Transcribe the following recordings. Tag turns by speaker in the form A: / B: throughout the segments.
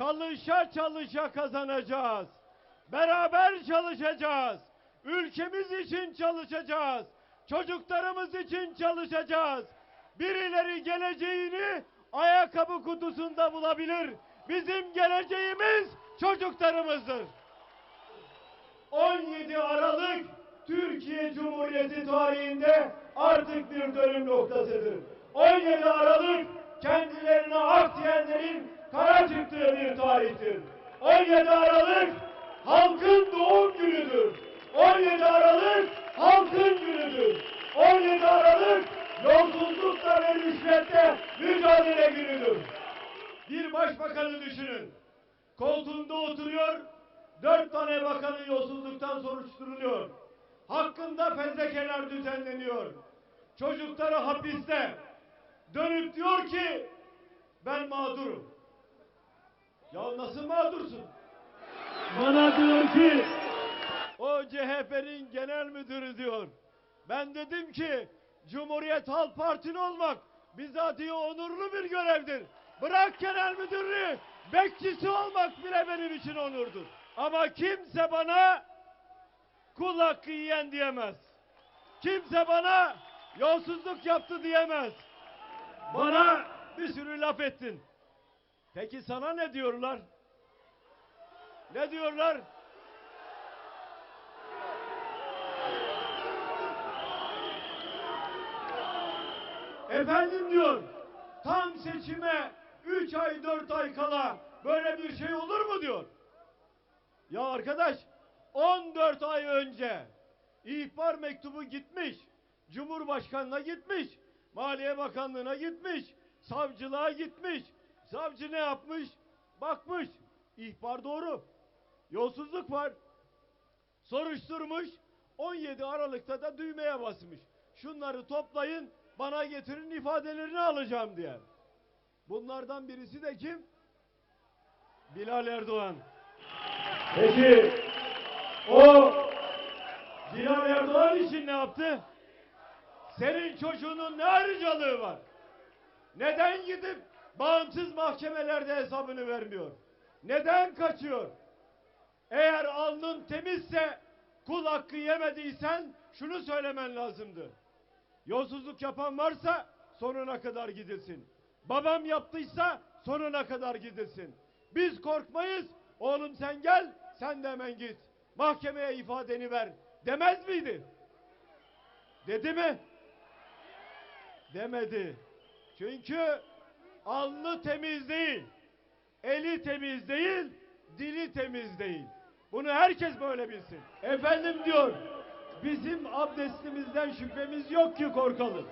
A: çalışa çalışa kazanacağız. Beraber çalışacağız. Ülkemiz için çalışacağız. Çocuklarımız için çalışacağız. Birileri geleceğini ayakkabı kutusunda bulabilir. Bizim geleceğimiz çocuklarımızdır. 17 Aralık Türkiye Cumhuriyeti tarihinde artık bir dönüm noktasıdır. 17 Aralık kendilerine ak diyenlerin kara çıktığı bir tarihtir. 17 Aralık halkın doğum günüdür. 17 Aralık halkın günüdür. 17 Aralık yolsuzlukla ve rüşvetle mücadele günüdür. Bir başbakanı düşünün. Koltuğunda oturuyor, dört tane bakanın yolsuzluktan soruşturuluyor. Hakkında fezlekeler düzenleniyor. Çocukları hapiste. Dönüp diyor ki ben mağdurum. Ya nasıl mağdursun? Bana diyor ki o CHP'nin genel müdürü diyor. Ben dedim ki Cumhuriyet Halk Partili olmak bizatihi onurlu bir görevdir. Bırak genel müdürlüğü, bekçisi olmak bile benim için onurdur. Ama kimse bana kul hakkı yiyen diyemez. Kimse bana yolsuzluk yaptı diyemez. Bana bir sürü laf ettin. Peki sana ne diyorlar? Ne diyorlar? Efendim diyor, tam seçime 3 ay 4 ay kala böyle bir şey olur mu diyor. Ya arkadaş 14 ay önce ihbar mektubu gitmiş, Cumhurbaşkanına gitmiş, Maliye Bakanlığına gitmiş, savcılığa gitmiş. Savcı ne yapmış? Bakmış. İhbar doğru. Yolsuzluk var. Soruşturmuş. 17 Aralık'ta da düğmeye basmış. Şunları toplayın, bana getirin ifadelerini alacağım diye. Bunlardan birisi de kim? Bilal Erdoğan. Peki o Bilal Erdoğan için ne yaptı? Senin çocuğunun ne ayrıcalığı var? Neden gidip bağımsız mahkemelerde hesabını vermiyor? Neden kaçıyor? Eğer alnın temizse kul hakkı yemediysen şunu söylemen lazımdı. Yolsuzluk yapan varsa sonuna kadar gidilsin. Babam yaptıysa sonuna kadar gidilsin. Biz korkmayız. Oğlum sen gel, sen de hemen git. Mahkemeye ifadeni ver. Demez miydi? Dedi mi? Demedi. Çünkü alnı temiz değil. Eli temiz değil, dili temiz değil. Bunu herkes böyle bilsin. Efendim diyor, bizim abdestimizden şüphemiz yok ki korkalım.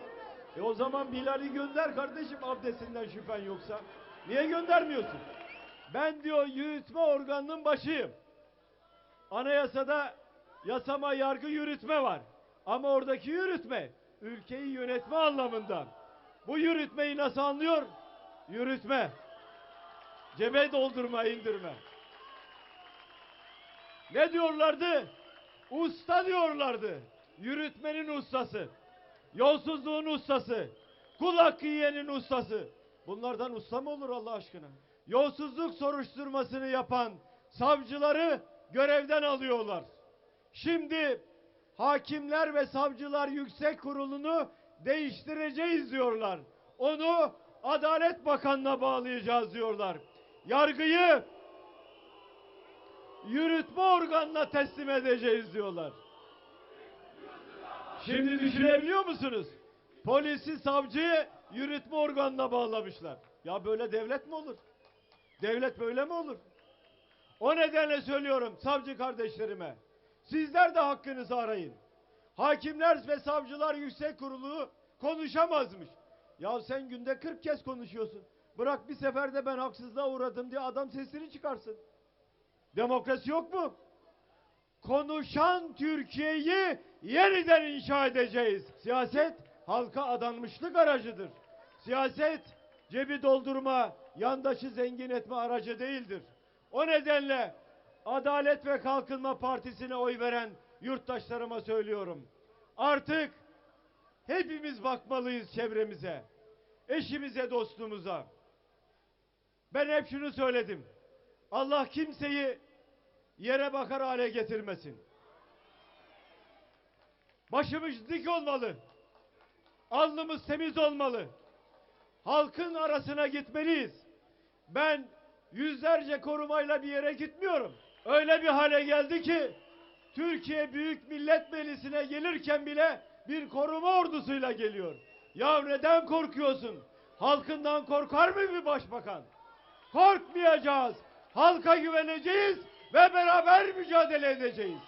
A: E o zaman Bilal'i gönder kardeşim abdestinden şüphen yoksa. Niye göndermiyorsun? Ben diyor yürütme organının başıyım. Anayasada yasama, yargı, yürütme var. Ama oradaki yürütme ülkeyi yönetme anlamında. Bu yürütmeyi nasıl anlıyor? Yürütme. Cebe doldurma, indirme. Ne diyorlardı? Usta diyorlardı. Yürütmenin ustası. Yolsuzluğun ustası. Kul hakkı yiyenin ustası. Bunlardan usta mı olur Allah aşkına? Yolsuzluk soruşturmasını yapan savcıları görevden alıyorlar. Şimdi Hakimler ve Savcılar Yüksek Kurulu'nu değiştireceğiz diyorlar. Onu Adalet Bakanlığı'na bağlayacağız diyorlar. Yargıyı yürütme organına teslim edeceğiz diyorlar. Şimdi düşünebiliyor musunuz? Polisi, savcıyı yürütme organına bağlamışlar. Ya böyle devlet mi olur? Devlet böyle mi olur? O nedenle söylüyorum savcı kardeşlerime. Sizler de hakkınızı arayın. Hakimler ve Savcılar Yüksek Kurulu konuşamazmış. Ya sen günde 40 kez konuşuyorsun. Bırak bir seferde ben haksızlığa uğradım diye adam sesini çıkarsın. Demokrasi yok mu? Konuşan Türkiye'yi yeniden inşa edeceğiz. Siyaset halka adanmışlık aracıdır. Siyaset cebi doldurma, yandaşı zengin etme aracı değildir. O nedenle Adalet ve Kalkınma Partisi'ne oy veren yurttaşlarıma söylüyorum. Artık hepimiz bakmalıyız çevremize, eşimize, dostumuza. Ben hep şunu söyledim. Allah kimseyi yere bakar hale getirmesin. Başımız dik olmalı. Alnımız temiz olmalı. Halkın arasına gitmeliyiz. Ben yüzlerce korumayla bir yere gitmiyorum. Öyle bir hale geldi ki Türkiye Büyük Millet Meclisi'ne gelirken bile bir koruma ordusuyla geliyor. Ya neden korkuyorsun? Halkından korkar mı bir başbakan? Korkmayacağız. Halka güveneceğiz ve beraber mücadele edeceğiz.